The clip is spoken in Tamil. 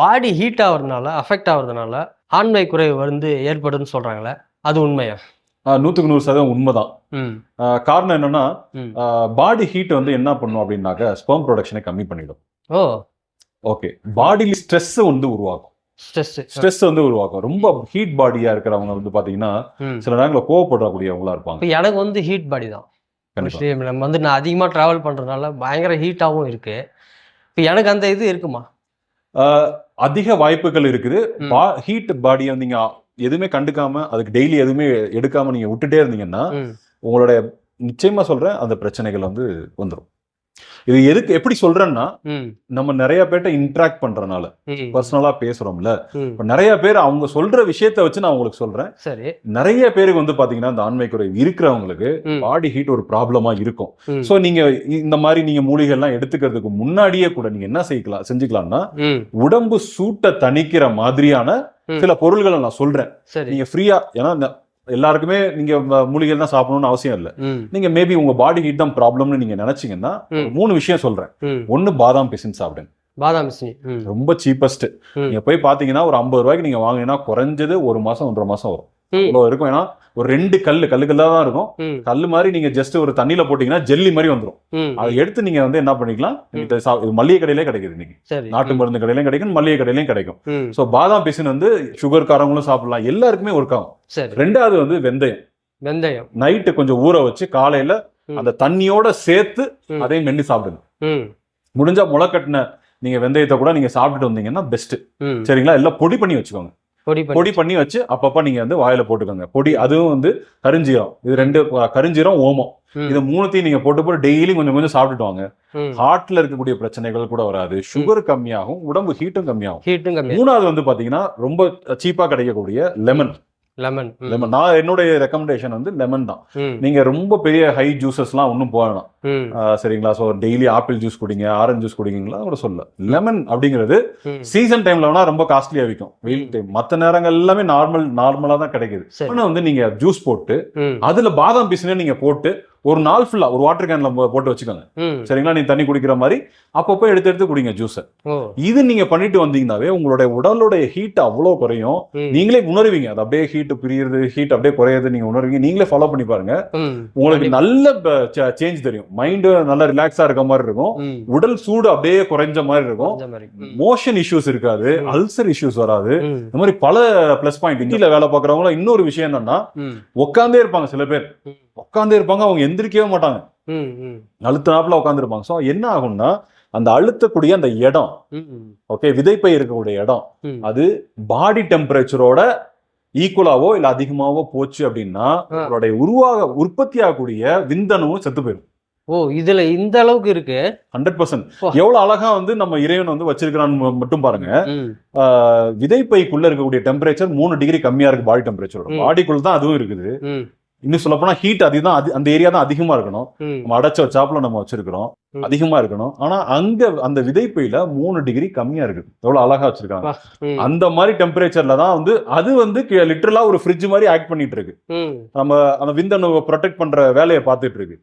பாடி ஹீட் ஆகுறதுனால அஃபெக்ட் ஆகுறதுனால ஆண்மை குறைவு வந்து ஏற்படுதுன்னு சொல்றாங்களே அது உண்மையா? நூத்துக்கு நூறு சதவீதம் உண்மைதான். காரணம் என்னன்னா. பாடி ஹீட் வந்து என்ன பண்ணும் அப்படின்னாக்க ஸ்பெர்ம் ப்ரொடக்ஷனை கம்மி பண்ணிடும். ஓ. ஓகே பாடியில ஸ்ட்ரெஸ் வந்து உருவாக்கும் ஸ்ட்ரெஸ் ஸ்ட்ரெஸ் வந்து உருவாக்கும் ரொம்ப ஹீட் பாடியா இருக்கிறவங்க வந்து பாத்தீங்கன்னா சில நேரங்களில் கோவப்படக்கூடியவங்களா இருப்பாங்க. இப்போ எனக்கு வந்து ஹீட் பாடி தான். நம்ம வந்து நான் அதிகமாக ட்ராவல் பண்ணுறதுனால பயங்கர ஹீட்டாகவும் இருக்கு. இப்போ எனக்கு அந்த இது இருக்குமா? அதிக வாய்ப்புகள் இருக்குது. ஹீட் பாடியை நீங்க எதுவுமே கண்டுக்காம அதுக்கு டெய்லி எதுவுமே எடுக்காம நீங்க விட்டுட்டே இருந்தீங்கன்னா உங்களுடைய நிச்சயமா சொல்றேன் அந்த பிரச்சனைகள் வந்து வந்துடும் இது எதுக்கு எப்படி சொல்றேன்னா நம்ம நிறைய பேர்ட்ட இன்ட்ராக்ட் பண்றதுனால. ம். பர்சனலா பேசுறோம்ல. நிறைய பேர் அவங்க சொல்ற விஷயத்த வச்சு நான் உங்களுக்கு சொல்றேன். சரி. நிறைய பேருக்கு வந்து பாத்தீங்கன்னா இந்த ஆண்மை குறைவு இருக்கிறவங்களுக்கு பாடி ஹீட் ஒரு ப்ராப்ளமா இருக்கும். சோ நீங்க இந்த மாதிரி நீங்க மூலிகை எல்லாம் எடுத்துக்கிறதுக்கு முன்னாடியே கூட நீங்க என்ன செய்யலாம் செஞ்சுக்கலாம்னா உடம்பு சூட்டை தணிக்கிற மாதிரியான. சில பொருள்களை நான் சொல்றேன். நீங்க ஃப்ரீயா ஏன்னா இந்த எல்லாருக்குமே நீங்க மூலிகை தான் சாப்பிடணும்னு அவசியம் இல்லை. நீங்க மேபி உங்க பாடி ஹீட் தான் ப்ராப்ளம்னு நீங்க நினைச்சீங்கன்னா மூணு விஷயம் சொல்றேன். ஒன்னு பாதாம் பிசின் சாப்பிடுங்க. பாதாம் ரொம்ப சீப்பஸ்ட். நீங்க போய் பாத்தீங்கன்னா ஒரு ஐம்பது ரூபாய்க்கு நீங்க வாங்கினா குறைஞ்சது ஒரு மாசம் ஒன்றரை மாசம் வரும். ம். இவ்வளவு இருக்கும். ஏன்னா ஒரு ரெண்டு கல்லு கல்லு கல்லா தான் இருக்கும். ம். கல்லு மாதிரி நீங்க ஜஸ்ட் ஒரு தண்ணியில போட்டீங்கன்னா ஜெல்லி மாதிரி வந்துரும். ம். அதை எடுத்து நீங்க வந்து என்ன பண்ணிக்கலாம்? இது சா- மளிகை கடையிலே கிடைக்குது இன்னைக்கு. நாட்டு மருந்து கடையிலையும் கிடைக்கும் மளிகை கடையிலையும் கிடைக்கும். ஸோ பாதாம் பிசின் வந்து சுகர் காரங்களும் சாப்பிடலாம். எல்லாருக்குமே ஒர்க் ஆகும். ரெண்டாவது வந்து வெந்தயம். வெந்தயம். நைட்டு கொஞ்சம் ஊற வச்சு காலையில. அந்த தண்ணியோட சேர்த்து. அதையும் மென்னு சாப்பிடுங்க. முடிஞ்சா முளைக்கட்டின நீங்க வெந்தயத்தை கூட நீங்க சாப்பிட்டுட்டு வந்தீங்கன்னா பெஸ்ட் சரிங்களா? எல்லாம் பொடி பண்ணி வச்சுக்கோங்க. பொடி பண்ணி வச்சு அப்பப்ப நீங்க வந்து வாயில போட்டுக்கோங்க. பொடி அதுவும் வந்து கருஞ்சீரம். இது ரெண்டு கருஞ்சீரம் ஓமம். இது மூணுத்தையும் நீங்க போட்டு போட்டு டெய்லி கொஞ்சம் கொஞ்சம் சாப்பிட்டுட்டு வாங்க. ஹார்ட்ல இருக்கக்கூடிய பிரச்சனைகள் கூட வராது. சுகர் கம்மியாகும் உடம்பு ஹீட்டும் கம்மியாகும். ஹீட்டும் மூணாவது வந்து பாத்தீங்கன்னா ரொம்ப சீப்பா கிடைக்கக்கூடிய லெமன் லெமன் லெமன் நான் என்னுடைய ரெக்கமெண்டேஷன் வந்து லெமன் தான். நீங்க ரொம்ப பெரிய ஹை ஜூசஸ்லாம் ஒன்றும் போகலாம் சரிங்களா? ஸோ டெய்லி ஆப்பிள் ஜூஸ் குடிங்க ஆரஞ்சு ஜூஸ் குடிங்களா கூட சொல்ல லெமன் அப்படிங்கிறது சீசன் டைம்ல வேணா ரொம்ப காஸ்ட்லியா விற்கும் வெயில் டைம் மற்ற நேரங்கள் எல்லாமே நார்மல் நார்மலா தான் கிடைக்குது. சரி. ஆனா வந்து நீங்க ஜூஸ் போட்டு அதுல பாதாம் பிசினே நீங்க போட்டு ஒரு நாள் ஃபுல்லா ஒரு வாட்டர் கேன்ல போட்டு வச்சுக்கோங்க. சரிங்களா? நீங்க தண்ணி குடிக்கிற மாதிரி அப்பப்போ எடுத்து எடுத்து குடிங்க ஜூஸை இது நீங்க பண்ணிட்டு வந்தீங்கன்னாவே உங்களுடைய உடலுடைய ஹீட் அவ்வளோ குறையும். நீங்களே உணர்வீங்க. அது அப்படியே ஹீட் பிரியறது ஹீட் அப்படியே குறையிறது நீங்க உணர்வீங்க. நீங்களே ஃபாலோ பண்ணி பாருங்க. உங்களுக்கு நல்ல சேஞ்ச் தெரியும். மைண்டு நல்லா ரிலாக்ஸா இருக்க மாதிரி இருக்கும். உடல் சூடு அப்படியே குறைஞ்ச மாதிரி இருக்கும். மோஷன் இஷ்யூஸ் இருக்காது. அல்சர் இஷ்யூஸ் வராது. இந்த மாதிரி பல பிளஸ் பாயிண்ட் இந்தியில வேலை பார்க்குறவங்கள இன்னொரு விஷயம் என்னன்னா உட்காந்தே இருப்பாங்க சில பேர். உட்காந்தே இருப்பாங்க அவங்க எந்திரிக்கவே மாட்டாங்க. ம் ம். அழுத்த நாப்புல உட்காந்துருப்பாங்க ஸோ என்ன ஆகும்னா அந்த அழுத்தக்கூடிய அந்த இடம் ஓகே விதைப்பை இருக்கக்கூடிய இடம் அது பாடி டெம்பரேச்சரோட ஈக்குவலாவோ இல்ல அதிகமாவோ போச்சு அப்படின்னா. உங்களுடைய உருவாக உற்பத்தி ஆகக்கூடிய விந்தணுவும் செத்து போயிடும். ஓ இதுல இந்த அளவுக்கு இருக்கு? Hundred percent. எவ்வளவு அழகா வந்து நம்ம இறைவன் வந்து வச்சிருக்கிறான்னு மட்டும் பாருங்க. விதைப்பைக்குள்ள இருக்கக்கூடிய டெம்பரேச்சர் மூணு டிகிரி கம்மியா இருக்கு பாடி டெம்பரேச்சரோட ம். பாடிக்குள்ள தான் அதுவும் இருக்குது. இன்னும் சொல்ல போனா ஹீட் அதுதான் அது- அந்த ஏரியா தான் அதிகமா இருக்கணும். நம்ம அடைச்ச வச்சாப்புல நம்ம வச்சிருக்கிறோம். அதிகமா இருக்கணும். ஆனா அங்க அந்த விதைப்பையில மூணு டிகிரி கம்மியா இருக்கு. எவ்வளவு அழகா வச்சிருக்காங்க. அந்த மாதிரி டெம்பரேச்சர்ல தான் வந்து அது வந்து லிட்டரலா ஒரு ஃப்ரிட்ஜ் மாதிரி ஆக்ட் பண்ணிட்டு இருக்கு. நம்ம அந்த விந்தணுவை ப்ரொடெக்ட் பண்ற வேலையை பார்த்துட்டு இருக்கு.